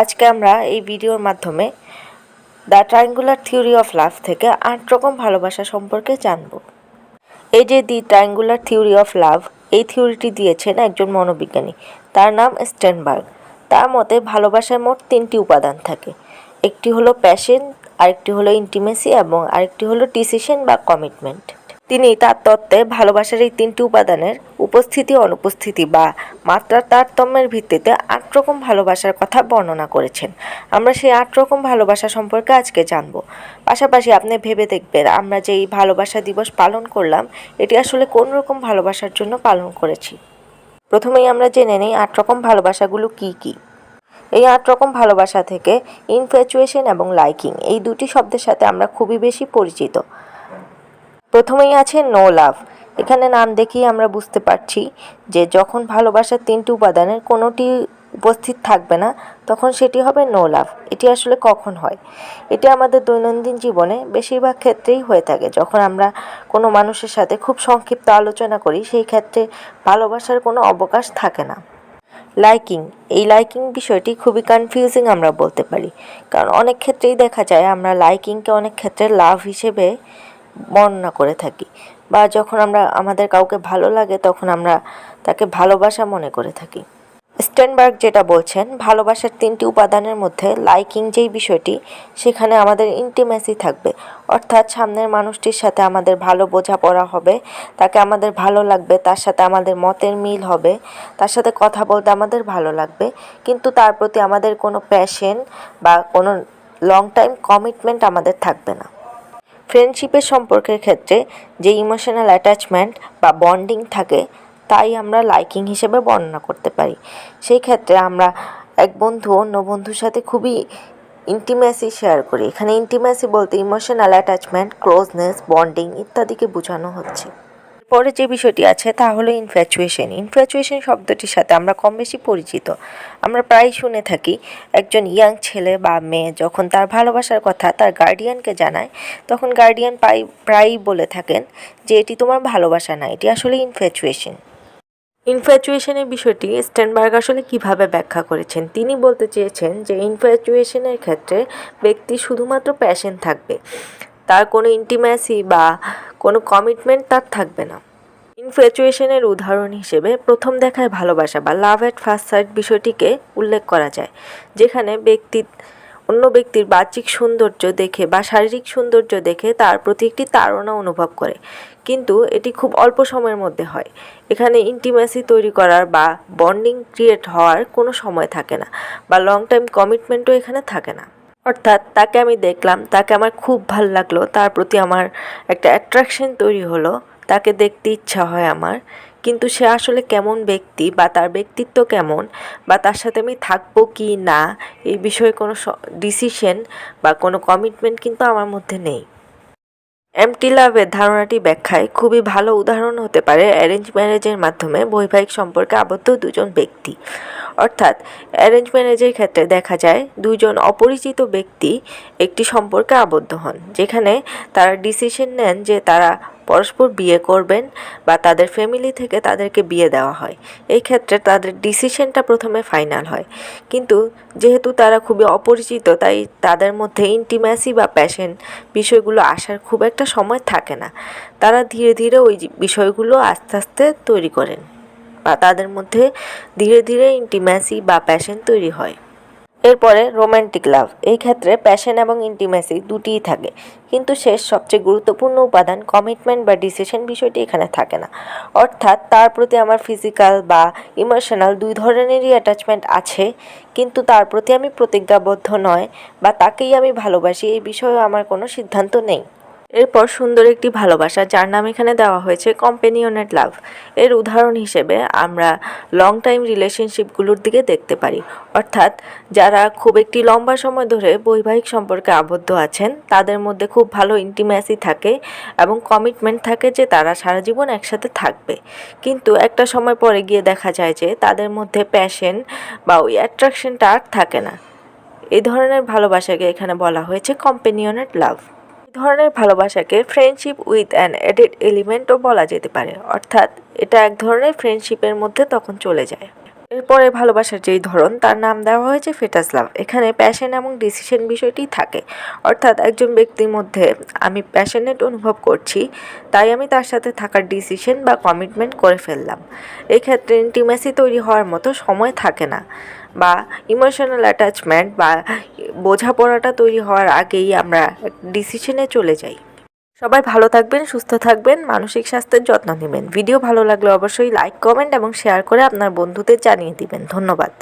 আজকে আমরা এই ভিডিওর মাধ্যমে the triangular theory of love থেকে আট রকম ভালোবাসা সম্পর্কে জানব। এই যে the triangular theory of love এই থিওরিটি দিয়েছেন একজন মনোবিজ্ঞানী। তার নাম স্টেনবার্গ তার মতে ভালোবাসার মোট তিনটি উপাদান থাকে। একটি হলো প্যাশন আরেকটি হলো ইন্টিমেসি এবং আরেকটি হলো ডিসিশন বা কমিটমেন্ট তিনি তার তত্ত্বে ভালোবাসার এই তিনটি উপাদানের উপস্থিতি অনুপস্থিতি বা মাত্রার তারতম্যের ভিত্তিতে আট রকম ভালোবাসার কথা বর্ণনা করেছেন। আমরা সেই আট রকম ভালোবাসা সম্পর্কে আজকে জানব। পাশাপাশি আপনি ভেবে দেখবেন, আমরা যে এই ভালোবাসা দিবস পালন করলাম, এটি আসলে কোন রকম ভালোবাসার জন্য পালন করেছি? প্রথমেই আমরা জেনে নিই আট রকম ভালোবাসাগুলো কি কি। এই আট রকম ভালোবাসা থেকে ইনফ্যাচুয়েশন এবং লাইকিং এই দুটি শব্দের সাথে আমরা খুবই বেশি পরিচিত। প্রথমেই আছে নো লাভ। এখানে নাম দেখেই আমরা বুঝতে পারছি যে যখন ভালোবাসার তিনটি উপাদানের কোনোটি উপস্থিত থাকবে না, তখন সেটি হবে নো লাভ। এটি আসলে কখন হয়? এটি আমাদের দৈনন্দিন জীবনে বেশিরভাগ ক্ষেত্রেই হয়ে থাকে। যখন আমরা কোনো মানুষের সাথে খুব সংক্ষিপ্ত আলোচনা করি, সেই ক্ষেত্রে ভালোবাসার কোনো অবকাশ থাকে না। লাইকিং। এই লাইকিং বিষয়টি খুবই কনফিউজিং আমরা বলতে পারি। কারণ অনেক ক্ষেত্রেই দেখা যায় আমরা লাইকিংকে অনেক ক্ষেত্রে লাভ হিসেবে বর্ণনা করে থাকি বা যখন আমরা আমাদের কাউকে ভালো লাগে তখন আমরা তাকে ভালোবাসা মনে করে থাকি। স্টেনবার্গ যেটা বলছেন, ভালোবাসার তিনটি উপাদানের মধ্যে লাইকিং যেই বিষয়টি, সেখানে আমাদের ইন্টিমেসি থাকবে। অর্থাৎ সামনের মানুষটির সাথে আমাদের ভালো বোঝাপড়া হবে, তাকে আমাদের ভালো লাগবে, তার সাথে আমাদের মতের মিল হবে, তার সাথে কথা বলতে আমাদের ভালো লাগবে। কিন্তু তার প্রতি আমাদের কোনো প্যাশন বা কোনো লং টাইম কমিটমেন্ট আমাদের থাকবে না। ফ্রেন্ডশিপের সম্পর্কের ক্ষেত্রে যে ইমোশনাল অ্যাটাচমেন্ট বা বন্ডিং থাকে, তাই আমরা লাইকিং হিসেবে বর্ণনা করতে পারি। সেই ক্ষেত্রে আমরা এক বন্ধু অন্য বন্ধুর সাথে খুবই ইন্টিমেসি শেয়ার করি। এখানে ইন্টিমেসি বলতে ইমোশনাল অ্যাটাচমেন্ট ক্লোজনেস বন্ডিং ইত্যাদিকে বোঝানো হচ্ছে। পরে যে বিষয়টি আছে তা হলো ইনফ্যাচুয়েশন ইনফ্যাচুয়েশন শব্দটির সাথে আমরা কম বেশি পরিচিত। আমরা প্রায় শুনে থাকি, একজন ইয়াং ছেলে বা মেয়ে যখন তার ভালোবাসার কথা তার গার্ডিয়ানকে জানায়, তখন গার্ডিয়ান প্রায় প্রায়ই বলে থাকেন যে, এটি তোমার ভালোবাসা না, এটি আসলে ইনফ্যাচুয়েশন ইনফ্যাচুয়েশনের বিষয়টি স্ট্যানবার্গ আসলে কীভাবে ব্যাখ্যা করেছেন? তিনি বলতে চেয়েছেন যে ইনফ্যাচুয়েশনের ক্ষেত্রে ব্যক্তি শুধুমাত্র প্যাশন থাকবে। তার কোনো ইন্টিম্যাসি বা কোনো কমিটমেন্ট তার থাকবে না। ইনফ্যাচুয়েশনের উদাহরণ হিসেবে প্রথম দেখায় ভালোবাসা বা লাভ অ্যাট ফার্স্ট সাইট বিষয়টিকে উল্লেখ করা যায়, যেখানে ব্যক্তি, অন্য ব্যক্তির বাহ্যিক সৌন্দর্য দেখে বা শারীরিক সৌন্দর্য দেখে তার প্রতি একটি তাড়না অনুভব করে। কিন্তু এটি খুব অল্প সময়ের মধ্যে হয়। এখানে ইন্টিমেসি তৈরি করার বা বন্ডিং ক্রিয়েট হওয়ার কোনো সময় থাকে না বা লং টাইম কমিটমেন্টও এখানে থাকে না। অর্থাৎ তাকে আমি দেখলাম, তাকে আমার খুব ভালো লাগল, তার প্রতি আমার একটা অ্যাট্রাকশন তৈরি হলো, তাকে দেখতে ইচ্ছা হয় আমার। কিন্তু সে আসলে কেমন ব্যক্তি বা তার ব্যক্তিত্ব কেমন বা তার সাথে আমি থাকব কি না, এই বিষয়ে কোনো ডিসিশন বা কোনো কমিটমেন্ট কিন্তু আমার মধ্যে নেই। এমটি লাভের ধারণাটি ব্যাখ্যায় খুবই ভালো উদাহরণ হতে পারে অ্যারেঞ্জ ম্যারেজের মাধ্যমে বৈবাহিক সম্পর্কে আবদ্ধ দুজন ব্যক্তি। অর্থাৎ, অ্যারেঞ্জ ম্যারেজের ক্ষেত্রে দেখা যায় দুজন অপরিচিত ব্যক্তি একটি সম্পর্কে আবদ্ধ হন, যেখানে তারা ডিসিশন নেন যে তারা পরস্পর বিয়ে করবেন বা তাদের ফ্যামিলি থেকে তাদেরকে বিয়ে দেওয়া হয়। এই ক্ষেত্রে তাদের ডিসিশনটা প্রথমে ফাইনাল হয়। কিন্তু যেহেতু তারা খুবই অপরিচিত, তাই তাদের মধ্যে ইন্টিম্যাসি বা প্যাশন বিষয়গুলো আসার খুব একটা সময় থাকে না। তারা ধীরে ধীরে ওই বিষয়গুলো আস্তে আস্তে তৈরি করেন বা তাদের মধ্যে ধীরে ধীরে ইন্টিম্যাসি বা প্যাশন তৈরি হয়। এরপরে রোম্যান্টিক লাভ এই ক্ষেত্রে প্যাশন এবং ইন্টিমেসি দুটিই থাকে। কিন্তু শেষ সবচেয়ে গুরুত্বপূর্ণ উপাদান কমিটমেন্ট বা ডিসিশন বিষয়টি এখানে থাকে না। অর্থাৎ তার প্রতি আমার ফিজিক্যাল বা ইমোশনাল দুই ধরনেরই অ্যাটাচমেন্ট আছে, কিন্তু তার প্রতি আমি প্রতিজ্ঞাবদ্ধ নয় বা তাকেই আমি ভালোবাসি, এই বিষয়েও আমার কোনো সিদ্ধান্ত নেই। এরপর সুন্দর একটি ভালোবাসা, যার নাম এখানে দেওয়া হয়েছে কম্পেনিয়নেট লাভ এর উদাহরণ হিসেবে আমরা লং টাইম রিলেশনশিপগুলোর দিকে দেখতে পারি। অর্থাৎ যারা খুব একটি লম্বা সময় ধরে বৈবাহিক সম্পর্কে আবদ্ধ আছেন, তাদের মধ্যে খুব ভালো ইন্টিম্যাসি থাকে এবং কমিটমেন্ট থাকে যে তারা সারা জীবন একসাথে থাকবে। কিন্তু একটা সময় পরে গিয়ে দেখা যায় যে তাদের মধ্যে প্যাশন বা ওই অ্যাট্রাকশনটা আর থাকে না। এই ধরনের ভালোবাসাকে এখানে বলা হয়েছে কম্পেনিয়নেট লাভ ধরনের ভালোবাসাকে ফ্রেন্ডশিপ উইথ অ্যান এডেড এলিমেন্টও বলা যেতে পারে। অর্থাৎ এটা এক ধরনের ফ্রেন্ডশিপের মধ্যে তখন চলে যায়। এরপরে ভালোবাসার যেই ধরন, তার নাম দেওয়া হয়েছে ফেটাস লাভ। এখানে প্যাশন এবং ডিসিশন বিষয়টি থাকে। অর্থাৎ একজন ব্যক্তির মধ্যে আমি প্যাশনেট অনুভব করছি, তাই আমি তার সাথে থাকার ডিসিশন বা কমিটমেন্ট করে ফেললাম। এক্ষেত্রে ইন্টিমেসি তৈরি হওয়ার মতো সময় থাকে না বা ইমোশনাল অ্যাটাচমেন্ট বা বোঝাপড়াটা তৈরি হওয়ার আগেই আমরা ডিসিশনে চলে যাই। সবাই ভালো থাকবেন, সুস্থ থাকবেন, মানসিক স্বাস্থ্যের যত্ন নেবেন। ভিডিও ভালো লাগলে অবশ্যই লাইক কমেন্ট এবং শেয়ার করে আপনার বন্ধুদের জানিয়ে দিবেন। ধন্যবাদ।